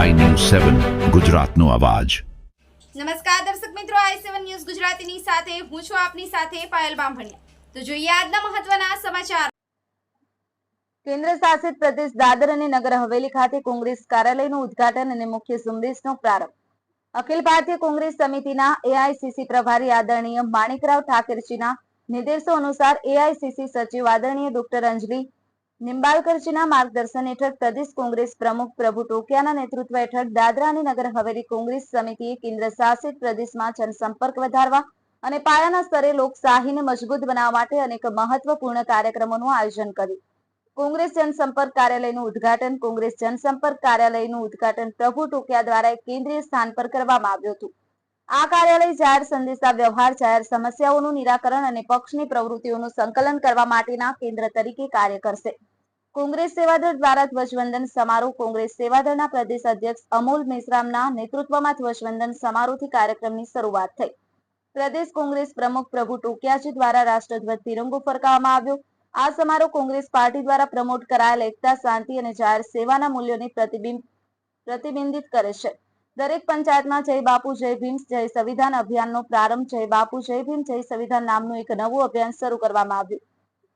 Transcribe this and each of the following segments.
સેવન ગુજરાતનો અવાજ. નમસ્કાર દર્શક મિત્રો આઈ સેવન ન્યૂઝ ગુજરાતીની સાથે હું છું આપની સાથે પાયલ બામભણિયા. તો જોઈએ આજના મહત્વના સમાચાર. કેન્દ્ર શાસિત પ્રદેશ દાદર અને નગર હવેલી ખાતે કોંગ્રેસ કાર્યાલયનું ઉદ્ઘાટન અને મુખ્ય ઝુંબેશનો પ્રારંભ. અખિલ ભારતીય કોંગ્રેસ સમિતિના એઆઈસીસી પ્રભારી આદરણીય માણિકરાવ ઠાકરજીના નિર્દેશો અનુસાર એઆઈસીસી સચિવ આદરણીય ડોક્ટર અંજલિ નિંબાળકરજીના માર્ગદર્શન હેઠળ પ્રદેશ કોંગ્રેસ પ્રમુખ પ્રભુ ટોકિયાના નેતૃત્વ હેઠળ દાદરા અને નગર હવેલી કોંગ્રેસ સમિતિએ કેન્દ્ર શાસિત પ્રદેશમાં જનસંપર્ક વધારવા અને પાયાના સ્તરે લોકશાહીને મજબૂત બનાવવા માટે અનેક મહત્વપૂર્ણ કાર્યક્રમોનું આયોજન કર્યું. કોંગ્રેસ જનસંપર્ક કાર્યાલયનું ઉદ્ઘાટન કોંગ્રેસ જનસંપર્ક કાર્યાલયનું ઉદ્ઘાટન પ્રભુ ટોકિયા દ્વારા કેન્દ્રીય સ્થાન પર કરવામાં આવ્યું હતું. આ કાર્યાલય જાહેર સંદેશા વ્યવહાર, જાહેર સમસ્યાઓનું નિરાકરણ અને પક્ષની પ્રવૃત્તિઓનું સંકલન કરવા માટેના કેન્દ્ર તરીકે કાર્ય કરશે. કોંગ્રેસ સેવાદળ દ્વારા ધ્વજવંદન સમારોહ કોંગ્રેસ સેવાદળના પ્રદેશ અધ્યક્ષ અમોલ મેશ્રામના નેતૃત્વમાં ધ્વજવંદન સમારોહથી કાર્યક્રમની શરૂઆત થઈ. પ્રદેશ કોંગ્રેસ પ્રમુખ પ્રભુ ટોકિયાજી દ્વારા રાષ્ટ્રધ્વજ તિરંગો ફરકાવવામાં આવ્યો. આ સમારોહ કોંગ્રેસ પાર્ટી દ્વારા પ્રમોટ કરાયેલ એકતા, શાંતિ અને જાહેર સેવાના મૂલ્યોને પ્રતિબિંબ પ્રતિબિંબિત કરે છે. દરેક પંચાયતમાં જય બાપુ, જય ભીમ, જય સંવિધાન અભિયાનનો પ્રારંભ, જય બાપુ, જય ભીમ, જય સંવિધાન નામનું એક નવું અભિયાન શરૂ કરવામાં આવ્યું.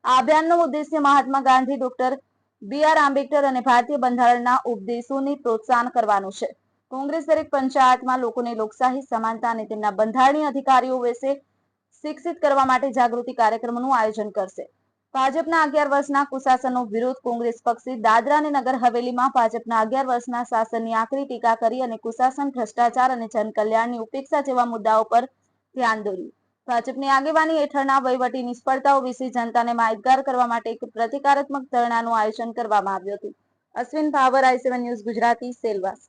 આ અભિયાનનો ઉદ્દેશ્ય Mahatma Gandhi, doctor B R Ambedkar અને ભારતીય બંધારણના ઉપદેશોને પ્રોત્સાહન કરવાનું છે. કોંગ્રેસ દરેક પંચાયતમાં લોકોને લોકશાહી, સમાનતા અને તેમના બંધારણીય અધિકારીઓ વિશે શિક્ષિત કરવા માટે જાગૃતિ કાર્યક્રમનું આયોજન કરશે. ભાજપના અગિયાર વર્ષના કુશાસનનો વિરોધ કોંગ્રેસ પક્ષે દાદરા અને નગર હવેલીમાં ભાજપના અગિયાર વર્ષના શાસનની આકરી ટીકા કરી અને કુશાસન, ભ્રષ્ટાચાર અને જનકલ્યાણની ઉપેક્ષા જેવા મુદ્દાઓ પર ધ્યાન દોર્યું. ભાજપની આગેવાની હેઠળના વહીવટી નિષ્ફળતાઓ વિશે જનતાને માહિતગાર કરવા માટે એક પ્રતિકારાત્મક ધરણાનું આયોજન કરવામાં આવ્યું હતું. Ashwin Bhavar I News Gujarati, Silvassa.